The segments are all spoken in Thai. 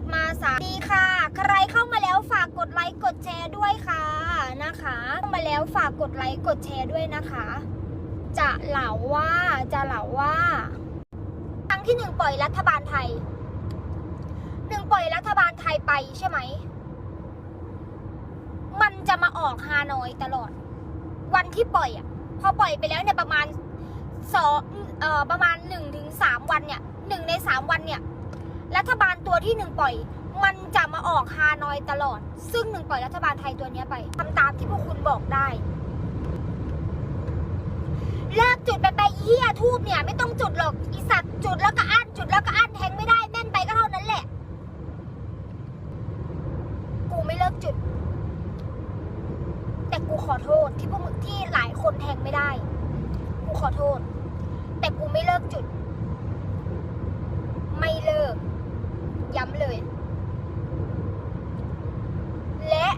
ดมาสามดีค่ะ ใครเข้ามาแล้วฝากกดไลค์กดแชร์ด้วยค่ะนะคะเข้ามาแล้วฝากกดไลค์กดแชร์ด้วยนะคะ จะเหล่าว่าจะเหล่าว่า ครั้งที่หนึ่งปล่อยรัฐบาลไทยหนึ่งปล่อยรัฐบาลไทยไปใช่ไหม มันจะมาออกฮานอยตลอด วันที่ปล่อยอะพอปล่อยไปแล้วเนี่ยประมาณสองเอ่อประมาณหนึ่งถึงสามวันเนี่ยหนึ่งในสามวันเนี่ย รัฐบาลตัวที่หนึ่งปล่อย มันจะมาออกฮานอยตลอด ซึ่งหนึ่งปล่อยรัฐบาลไทยตัวนี้ไปทำตามที่พวกคุณบอกได้เลิกจุดไปไปเฮียทูบเนี่ยไม่ต้องจุดหรอกอีสัตว์จุดแล้วก็อั้นจุดแล้วก็อั้นแทงไม่ได้แม่นไปก็เท่านั้นแหละ กูไม่เลิกจุด แต่กูขอโทษที่พวกมึงที่หลายคนแทงไม่ได้ กูขอโทษ แต่กูไม่เลิกจุด ไม่เลิก ย้ำเลย และ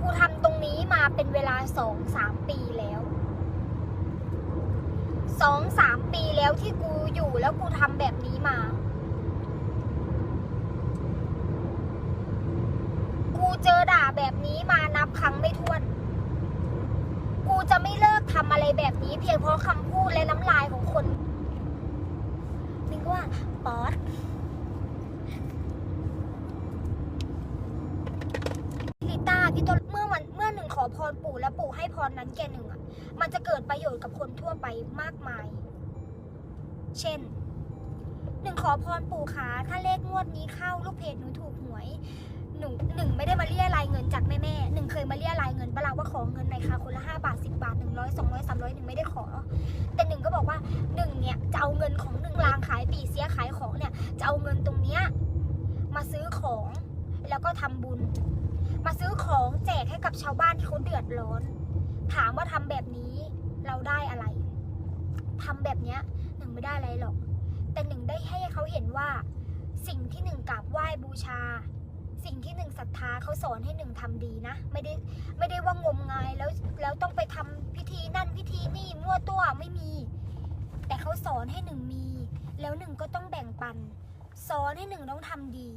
กูทำตรงนี้มา เป็นเวลาสองสามปีแล้วสองสามปีแล้วที่กูอยู่แล้วกูทำแบบนี้มา กูเจอด่าแบบนี้มานับครั้งไม่ถ้วน กูจะไม่เลิกทำอะไรแบบนี้ เพียงเพราะคำพูดและน้ำลายของคนนึกว่า ป๊อตลิต้าพี่ต้นเมื่อวันเมื่อหนึ่งขอ พรปู่และปู่ให้พรนั้นแก่หนึ่งอะ มันจะเกิดประโยชน์กับคนทั่วไปมากมาย เช่นหนึ่งขอพรปู่ขาถ้าเลขงวดนี้เข้าลูกเพจหนูถูกหวยหนึ่งหนึ่งไม่ได้มาเรียรายเงินจากแม่แม่หนึ่งเคยมาเรียรายเงินปะล่าว่าขอเงินหน่อยค่ะคนละห้าบาทสิบาทหนึ่งร้อยสองร้อยสามร้อยหนึ่งไม่ได้ขอ แต่หนึ่งก็บอกว่าหนึ่งเนี่ยจะเอาเงินของหนึ่งรางขายปีเสียขายของเนี่ยจะเอาเงินตรงเนี้ยมาซื้อของ แล้วก็ทำบุญ มาซื้อของแจกให้กับชาวบ้านที่เขาเดือดร้อน ถามว่าทำแบบนี้เราได้อะไรทำแบบเนี้ยหนึ่งไม่ได้อะไรหรอก แต่หนึ่งได้ให้เขาเห็นว่าสิ่งที่หนึ่งกราบไหว้บูชา สิ่งที่หนึ่งศรัทธาเขาสอนให้หนึ่งทำดีนะ ไม่ได้ไม่ได้ว่างมงายแล้วแล้วต้องไปทำพิธีนั่นพิธีนี่มั่วตัวไม่มี แต่เขาสอนให้หนึ่งมี แล้วหนึ่งก็ต้องแบ่งปัน สอนให้หนึ่งต้องทำดี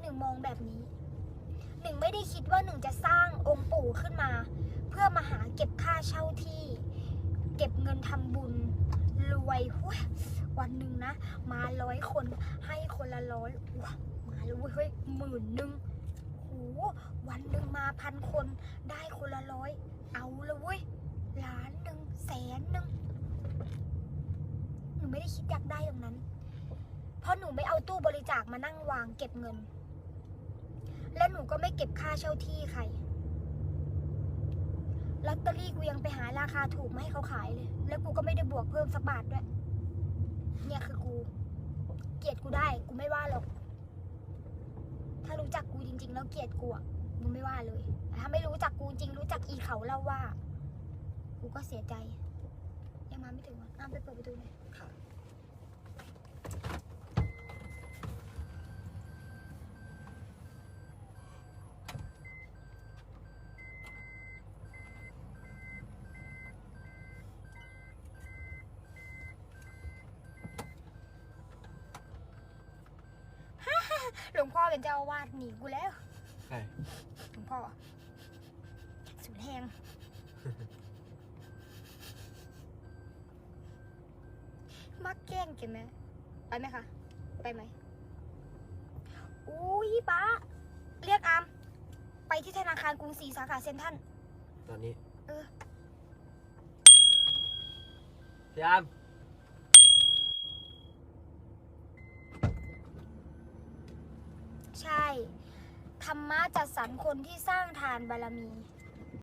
หนึ่งมองแบบนี้ หนึ่งไม่ได้คิดว่าหนึ่งจะสร้างองค์ปู่ขึ้นมา เพื่อมาหาเก็บค่าเช่าที่ เก็บเงินทำบุญรวยหุ้ยวันหนึ่งนะ มาร้อยคนให้คนละร้อยมาแล้วเว้ยเฮ้ยหมื่นหนึ่งโหวันหนึ่งมาพันคนได้คนละร้อย เอาละเว้ยล้านหนึ่งแสนหนึ่งหนูไม่ได้คิดอยากได้ตรงนั้น เพราะหนูไม่เอาตู้บริจาคมานั่งวางเก็บเงิน และหนูก็ไม่เก็บค่าเช่าที่ใครลอตเตอรี่กูยังไปหาราคาถูกมาให้เขาขายเลย แล้วกูก็ไม่ได้บวกเพิ่มสักบาทด้วย เนี่ยคือกู เกลียดกูได้ กูไม่ว่าหรอก ถ้ารู้จักกูจริง ๆ แล้วเกลียดกูอะกูไม่ว่าเลยแต่ถ้าไม่รู้จักกูจริง รู้จักอีเขาเล่าว่า กูก็เสียใจ ยังมาไม่ถึงวันอ้ามไปเปิดประตูหน่อยค่ะ หลวงพ่อเป็นเจ้าอาวาสหนีกูแล้วใช่หลวงพ่อสุดแหงมักแกล้งเกันไหมไปไหมคะไปไหมอุ้ยป้าเรียกอามไปที่ธนาคารกรุงศรีสาขาเซ็นทรัลตอนนี้ เออพี่อาม ใช่ ธรรมะจัดสรรคนที่สร้างทานบารมี